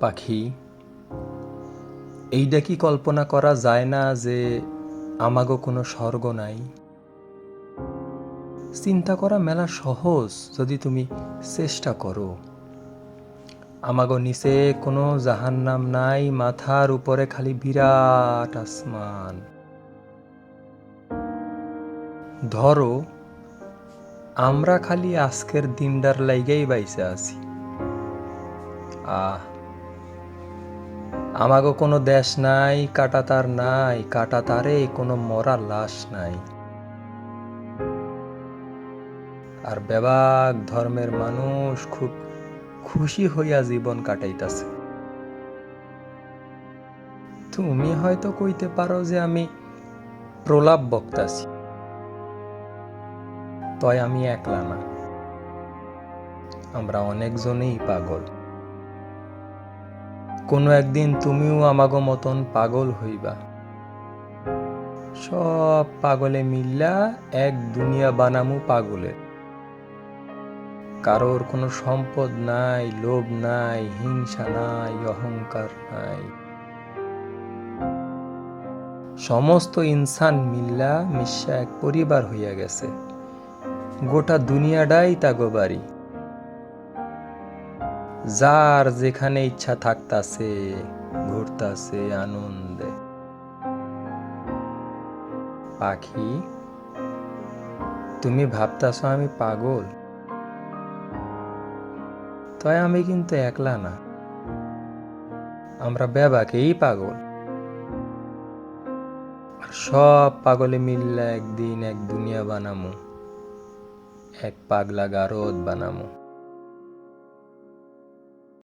পাখি এইটা কি কল্পনা করা যায় না যে আমাগো কোনো স্বর্গ নাই? চিন্তা করা মেলা সহজ যদি তুমি চেষ্টা করো। আমাগো নিচে কোনো জাহান্নাম নাই, মাথার উপরে খালি বিরাট আসমান। ধরো, আমরা খালি আজকের দিনটার লাইগেই বাইসে আছি। আহ আমাগো কোনো দেশ নাই কাটা তার নাই কাটা তারে কোনো মরা লাশ নাই। আর বেবাক ধর্মের মানুষ খুব খুশি হইয়া জীবন কাটাইতাছে। তুমি হয়তো কইতে পারো যে আমি প্রলাপ বক্তাছি। তয় আমি একলা না। আমরা অনেকজনেই পাগল। কোনো একদিন তুমিও আমাগো মতন পাগল হইবা। সব পাগলে মিল্লা এক দুনিয়া বানামু পাগলের কারোর কোনো সম্পদ নাই, লোভ নাই, হিংসা নাই, অহংকার নাই। সমস্ত ইনসান মিল্লা মিশা এক পরিবার হইয়া গেছে। গোটা দুনিয়াটাই তাগো বাড়ি। যার যেখানে ইচ্ছা থাকতাছে, ঘুরতাছে আনন্দে। পাখি, তুমি ভাবতাছো আমি পাগল? তাই আমি কিন্তু একলা না। আমরা বেবাকেই পাগল। আর সব পাগলে মিললে একদিন এক দুনিয়া বানামু, এক পাগলা গারদ বানামু।